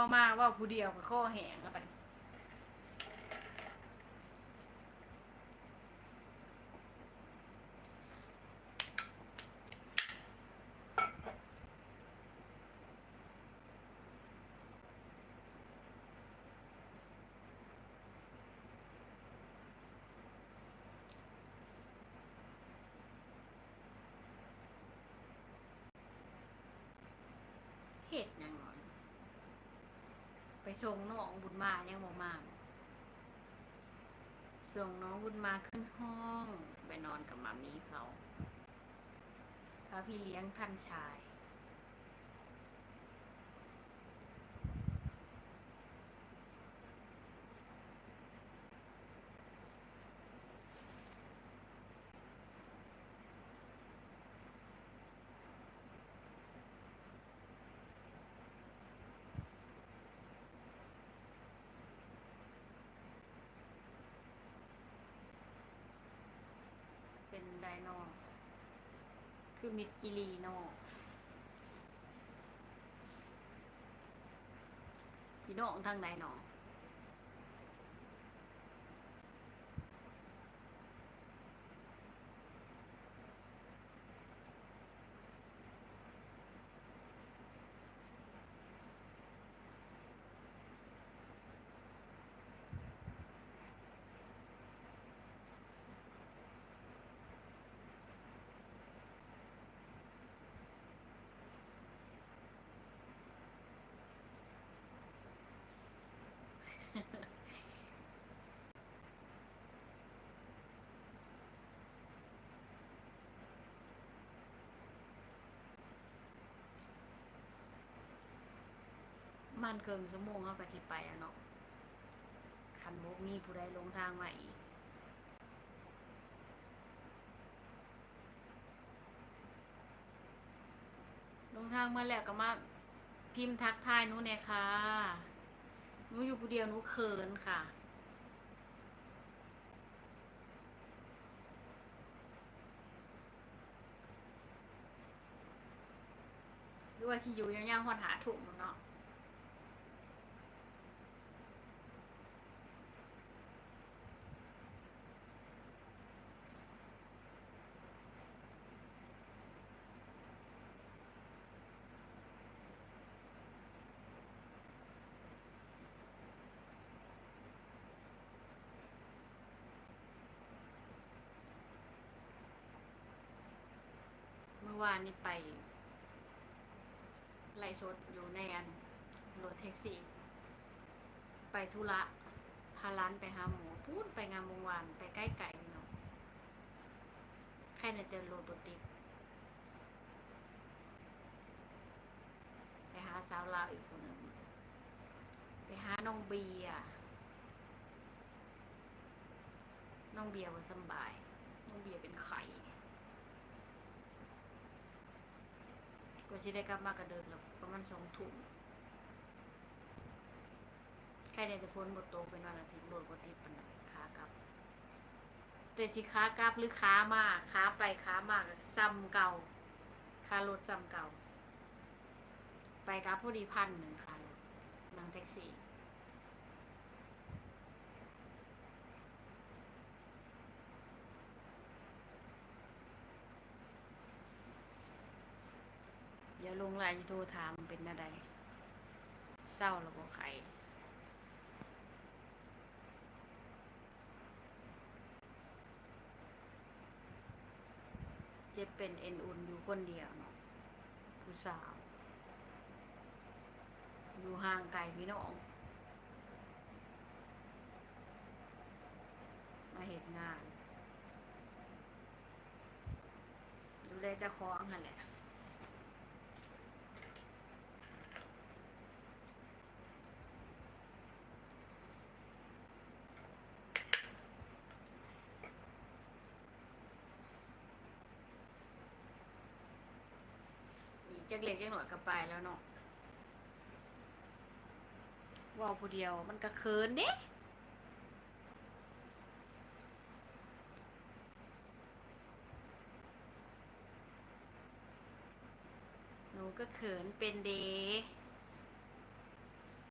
อมาว่าผู้เดียวกับข้อแหงแล้วบัดนี้ เห็ดหยังหนอนไป ส่งน้องบุญมายังบ่มา ส่งน้องบุญมาขึ้นห้อง ไปนอนกับมามีเขาพระพี่เลี้ยงท่านชาย ได้นอก คือมิดกิลีนอกพี่น้องทางใดนอก มันเกินชั่วโมงเขาก็สิไปแล้วเนาะคันบกมีผู้ใดลงทางมาอีก ลงทางมาแล้วก็มาพิมพ์ทักทายหนูเนี่ยค่ะหนูอยู่ผู้เดียวหนูเขินค่ะหรือว่าที่อยู่ยาวๆหอดหาถุงเนาะ วานนี้ไปไล่สดอยู่ในอันรถแท็กซี่ ไปธุระพาร้านไปหาหมูพูดไปงามวงวานไปใกล้ไก่เนาะใครเนี่ยเจอโรถติดไปหาสาวลาวอีกคนหนึ่งไปหาน้องเบียน้องเบียร์วันสบาย น้องเบียร์เป็นไข่ ก็จะได้กลับมากระเดินแล้วประมาณสองทุ่มใครในแต่ฝนบดตกเป็นวันอาทิตย์โดดบติดปันไดขากลับ แต่สิขากลับหรือขามาขาไปขามากซ้ำเก่าคารถซ้ำเก่า ไปกลับพอดีพันหนึ่งค่ะนั่งแท็กซี่ อย่า ลงไลน์โทรถามเป็นอะไรเศร้าแล้วก็ไข่เจ็บเป็นเอ็นอุ่นอยู่คนเดียวเนาะผู้สาว อยู่ห่างไกลพี่น้อง มาเหตุงาน ดูแลเจ้าของนั่นแหละ อีก จักเล็กจักหน่อยก็ไปแล้วเนาะว่าผู้เดียวมันก็เคินเด้หนูก็เขินเป็นเด